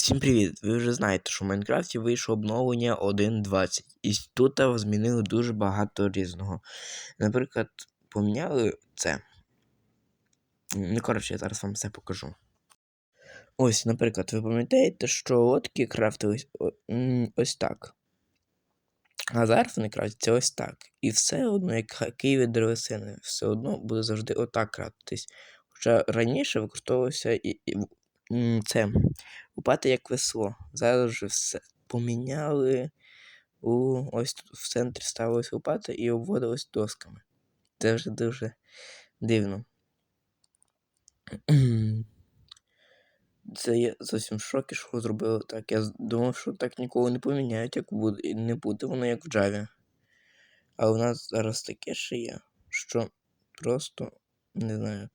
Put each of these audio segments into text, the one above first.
Всім привіт! Ви вже знаєте, що в Майнкрафті вийшло обновлення 1.20. І тут змінили дуже багато різного. Наприклад, поміняли це. Ну, коротше, я зараз вам все покажу. Ось, наприклад, ви пам'ятаєте, що лодки крафтились ось так. А зараз вони крафтяться ось так. І все одно, як Києві древесини, все одно буде завжди отак крафтитись. Хоча раніше використовувалося і, і це купати як весло. Зараз вже все поміняли. У, ось тут в центрі ставилось лопати і обводилось досками. Це вже дуже дивно. Це я зовсім в шокі, що зробили так. Я думав, що так ніколи не поміняють, як буде, не буде воно як в Java. А у нас зараз таке ще є, що просто не знаю.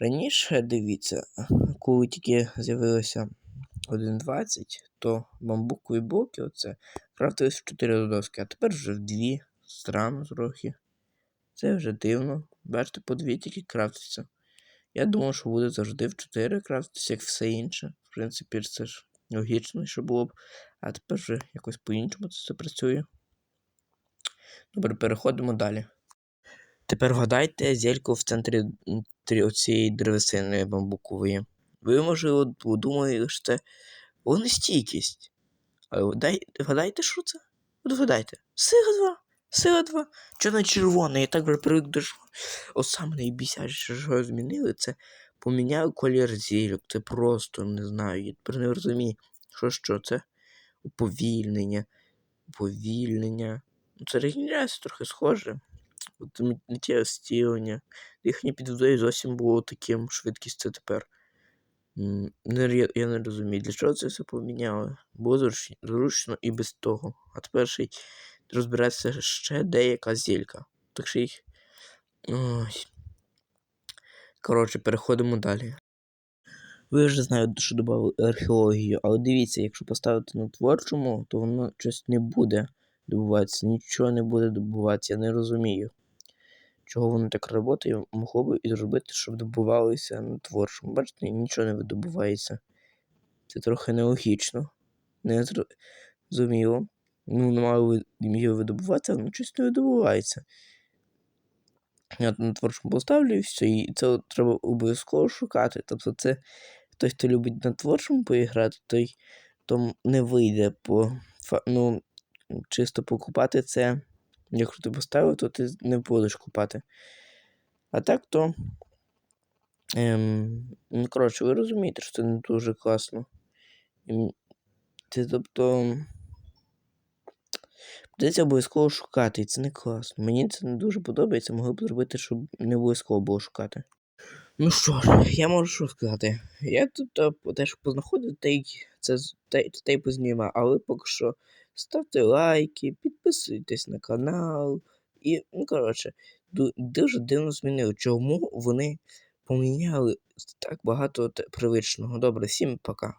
Раніше, дивіться, коли тільки з'явилося 1.20, то бамбукові блоки оце крафтились в 4 доски, а тепер вже в 2. Странно трохи. Це вже дивно. Бачите, по дві тільки крафтиться. Я думав, що буде завжди в 4 крафтитися, як все інше. В принципі, це ж логічно, що було б. А тепер вже якось по-іншому це все працює. Добре, переходимо далі. Тепер вгадайте зельку в центрі цієї древесини бамбукової. Ви, можливо, думали, що вогнестійкість. Але вгадай- вгадайте, що це? От вгадайте. Сила 2. Сила 2. Чорно червоне, я так вже привик до що. От саме найбісячіше, що змінили, це поміняли колір зільок. Це просто не знаю. Я тепер не розумію, що що це. Уповільнення. Уповільнення. Ну, Це регенерація трохи схоже. Миттєве стілення. Їхнє під водою зовсім було таким швидкістю тепер. Не, ре- я не розумію, для чого це все поміняли. Було зруч- зручно і без того. А тепер ще й розбирається ще деяка зілька. Так що їх. Ой. Коротше, переходимо далі. Ви вже знаєте, що додали археологію, але дивіться, якщо поставити на творчому, то воно щось не буде добуватися, нічого не буде добуватися, я не розумію. Чого воно так працює, могло б і зробити, щоб добувалося на творчому. Бачите, нічого не видобувається. Це трохи нелогічно. Не зрозуміло. Ну, не мало ви- його видобуватися, але щось не видобувається. Я на творчому поставлю і все, і це треба обов'язково шукати. Тобто це той, хто любить на творчому поіграти, той то не вийде по ну, чисто покупати це. Якщо ти поставив, то ти не будеш купати. А так то. Ем, ну, коротше, ви розумієте, що це не дуже класно. Ем, Це тобто. Придеться обов'язково шукати, і це не класно. Мені це не дуже подобається, могли б зробити, щоб не обов'язково було шукати. Ну що ж, я можу що сказати. Я тут а, теж познаходив та й це та, та й познімав, але поки що ставте лайки, підписуйтесь на канал. І, ну коротше, дуже дивно змінили, чому вони поміняли так багато привичного. Добре, всім пока.